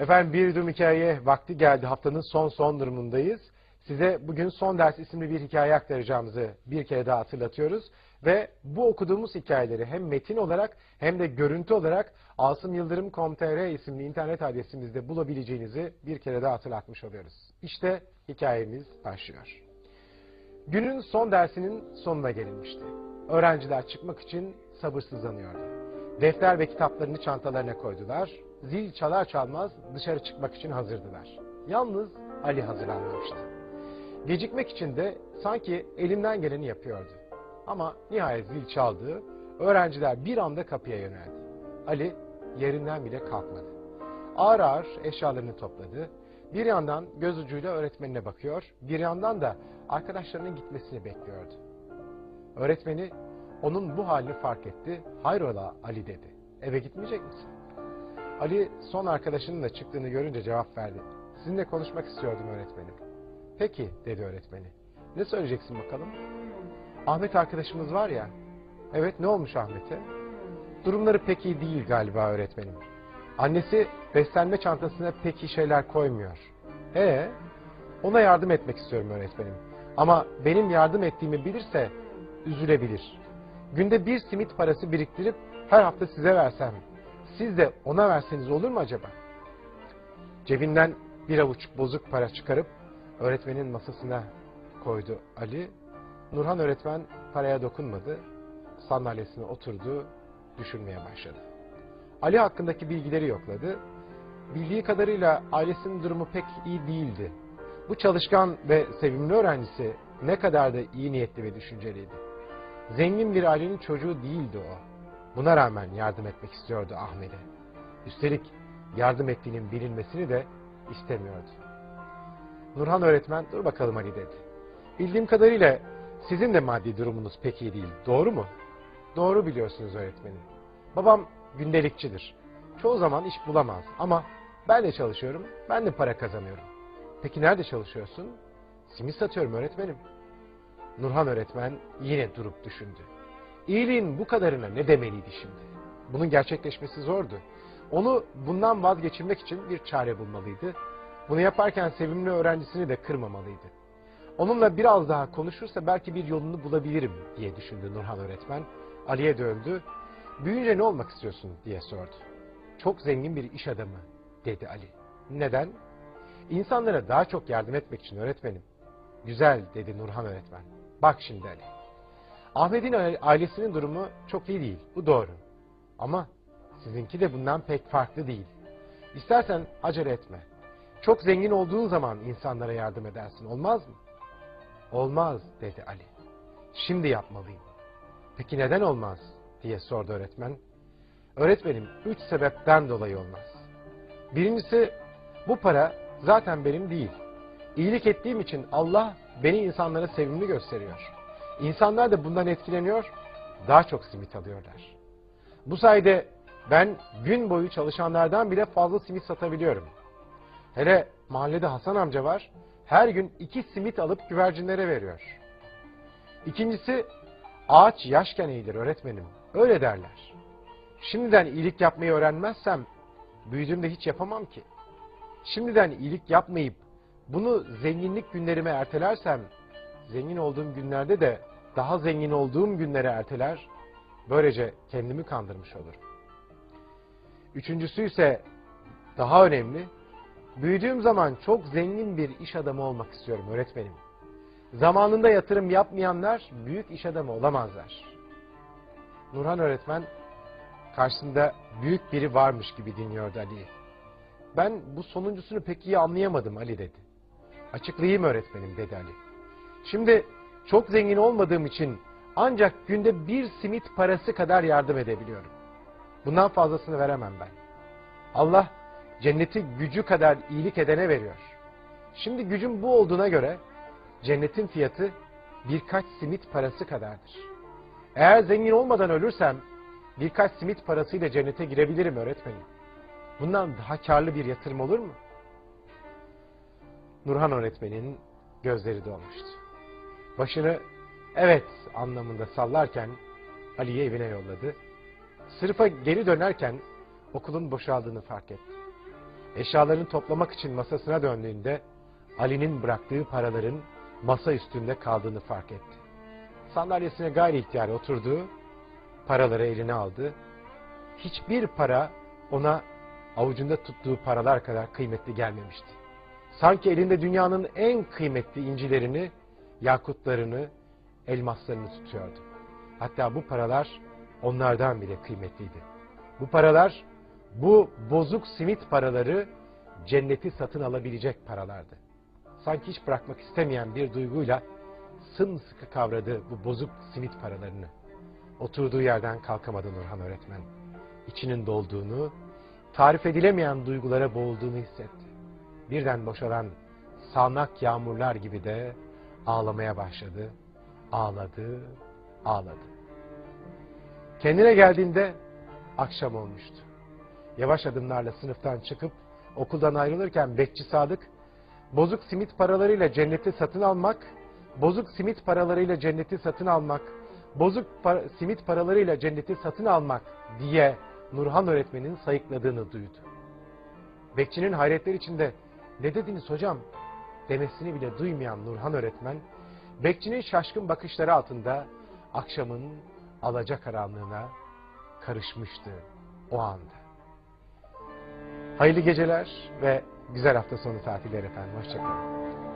Efendim bir durum hikaye vakti geldi. Haftanın son son durumundayız. Size bugün son ders isimli bir hikaye aktaracağımızı bir kere daha hatırlatıyoruz. Ve bu okuduğumuz hikayeleri hem metin olarak hem de görüntü olarak asımyıldırım.com.tr isimli internet adresimizde bulabileceğinizi bir kere daha hatırlatmış oluyoruz. İşte hikayemiz başlıyor. Günün son dersinin sonuna gelinmişti. Öğrenciler çıkmak için sabırsızlanıyordu. Defter ve kitaplarını çantalarına koydular. Zil çalar çalmaz dışarı çıkmak için hazırdılar. Yalnız Ali hazırlanmamıştı. Gecikmek için de sanki elinden geleni yapıyordu. Ama nihayet zil çaldı. Öğrenciler bir anda kapıya yöneldi. Ali yerinden bile kalkmadı. Ağır ağır eşyalarını topladı. Bir yandan göz ucuyla öğretmenine bakıyor, bir yandan da arkadaşlarının gitmesini bekliyordu. Öğretmeni onun bu halini fark etti. Hayrola Ali dedi. Eve gitmeyecek misin? Ali son arkadaşının da çıktığını görünce cevap verdi. Sizinle konuşmak istiyordum öğretmenim. Peki dedi öğretmeni. Ne söyleyeceksin bakalım? Ahmet arkadaşımız var ya. Evet ne olmuş Ahmet'e? Durumları pek iyi değil galiba öğretmenim. Annesi beslenme çantasına pek iyi şeyler koymuyor. E ona yardım etmek istiyorum öğretmenim. Ama benim yardım ettiğimi bilirse üzülebilir. Günde bir simit parası biriktirip her hafta size versem, siz de ona verseniz olur mu acaba? Cebinden bir avuç bozuk para çıkarıp öğretmenin masasına koydu Ali. Nurhan öğretmen paraya dokunmadı. Sandalyesine oturdu, düşünmeye başladı. Ali hakkındaki bilgileri yokladı. Bildiği kadarıyla ailesinin durumu pek iyi değildi. Bu çalışkan ve sevimli öğrencisi ne kadar da iyi niyetli ve düşünceliydi. Zengin bir ailenin çocuğu değildi o. Buna rağmen yardım etmek istiyordu Ahmet'e. Üstelik yardım ettiğinin bilinmesini de istemiyordu. Nurhan öğretmen dur bakalım Ali dedi. Bildiğim kadarıyla sizin de maddi durumunuz pek iyi değil. Doğru mu? Doğru biliyorsunuz öğretmenim. Babam gündelikçidir. Çoğu zaman iş bulamaz ama ben de çalışıyorum, ben de para kazanıyorum. Peki nerede çalışıyorsun? Simit satıyorum öğretmenim. Nurhan öğretmen yine durup düşündü. İyiliğin bu kadarına ne demeliydi şimdi? Bunun gerçekleşmesi zordu. Onu bundan vazgeçirmek için bir çare bulmalıydı. Bunu yaparken sevimli öğrencisini de kırmamalıydı. Onunla biraz daha konuşursa belki bir yolunu bulabilirim diye düşündü Nurhan öğretmen. Ali'ye döndü. Büyüyünce ne olmak istiyorsun diye sordu. Çok zengin bir iş adamı dedi Ali. Neden? İnsanlara daha çok yardım etmek için öğretmenim. Güzel dedi Nurhan öğretmen. Bak şimdi Ali. Ahmet'in ailesinin durumu çok iyi değil. Bu doğru. Ama sizinki de bundan pek farklı değil. İstersen acele etme. Çok zengin olduğun zaman insanlara yardım edersin. Olmaz mı? Olmaz dedi Ali. Şimdi yapmalıyım. Peki neden olmaz diye sordu öğretmen. Öğretmenim üç sebepten dolayı olmaz. Birincisi bu para zaten benim değil. İyilik ettiğim için Allah beni insanlara sevimli gösteriyor. İnsanlar da bundan etkileniyor, daha çok simit alıyorlar. Bu sayede ben gün boyu çalışanlardan bile fazla simit satabiliyorum. Hele mahallede Hasan amca var, her gün iki simit alıp güvercinlere veriyor. İkincisi, ağaç yaşken eğilir öğretmenim, öyle derler. Şimdiden iyilik yapmayı öğrenmezsem, büyüdüğümde hiç yapamam ki. Şimdiden iyilik yapmayıp, bunu zenginlik günlerime ertelersem, zengin olduğum günlerde de daha zengin olduğum günlere erteler, böylece kendimi kandırmış olurum. Üçüncüsü ise daha önemli, büyüdüğüm zaman çok zengin bir iş adamı olmak istiyorum öğretmenim. Zamanında yatırım yapmayanlar büyük iş adamı olamazlar. Nurhan öğretmen karşısında büyük biri varmış gibi dinliyordu Ali'yi. Ben bu sonuncusunu pek iyi anlayamadım Ali dedi. Açıklayayım öğretmenim dedi Ali. Şimdi çok zengin olmadığım için ancak günde bir simit parası kadar yardım edebiliyorum. Bundan fazlasını veremem ben. Allah cenneti gücü kadar iyilik edene veriyor. Şimdi gücüm bu olduğuna göre cennetin fiyatı birkaç simit parası kadardır. Eğer zengin olmadan ölürsem birkaç simit parasıyla cennete girebilirim öğretmenim. Bundan daha karlı bir yatırım olur mu? Nurhan öğretmenin gözleri dolmuştu. Başını evet anlamında sallarken Ali'yi evine yolladı. Sınıfa geri dönerken okulun boşaldığını fark etti. eşyalarını toplamak için masasına döndüğünde Ali'nin bıraktığı paraların masa üstünde kaldığını fark etti. Sandalyesine gayri ihtiyar oturdu, paraları eline aldı. Hiçbir para ona avucunda tuttuğu paralar kadar kıymetli gelmemişti. Sanki elinde dünyanın en kıymetli incilerini, yakutlarını, elmaslarını tutuyordu. Hatta bu paralar onlardan bile kıymetliydi. Bu paralar, bu bozuk simit paraları cenneti satın alabilecek paralardı. Sanki hiç bırakmak istemeyen bir duyguyla sımsıkı kavradı bu bozuk simit paralarını. Oturduğu yerden kalkamadı Nurhan öğretmen. İçinin dolduğunu, tarif edilemeyen duygulara boğulduğunu hissetti. Birden boşalan sağanak yağmurlar gibi de ağlamaya başladı. Ağladı, ağladı. Kendine geldiğinde akşam olmuştu. Yavaş adımlarla sınıftan çıkıp okuldan ayrılırken bekçi Sadık, bozuk simit paralarıyla cenneti satın almak, bozuk simit paralarıyla cenneti satın almak, bozuk para- simit paralarıyla cenneti satın almak diye Nurhan öğretmenin sayıkladığını duydu. Bekçinin hayretler içinde ne dediniz hocam demesini bile duymayan Nurhan öğretmen, bekçinin şaşkın bakışları altında akşamın alacakaranlığına karışmıştı o anda. Hayırlı geceler ve güzel hafta sonu tatiller efendim. Hoşçakalın.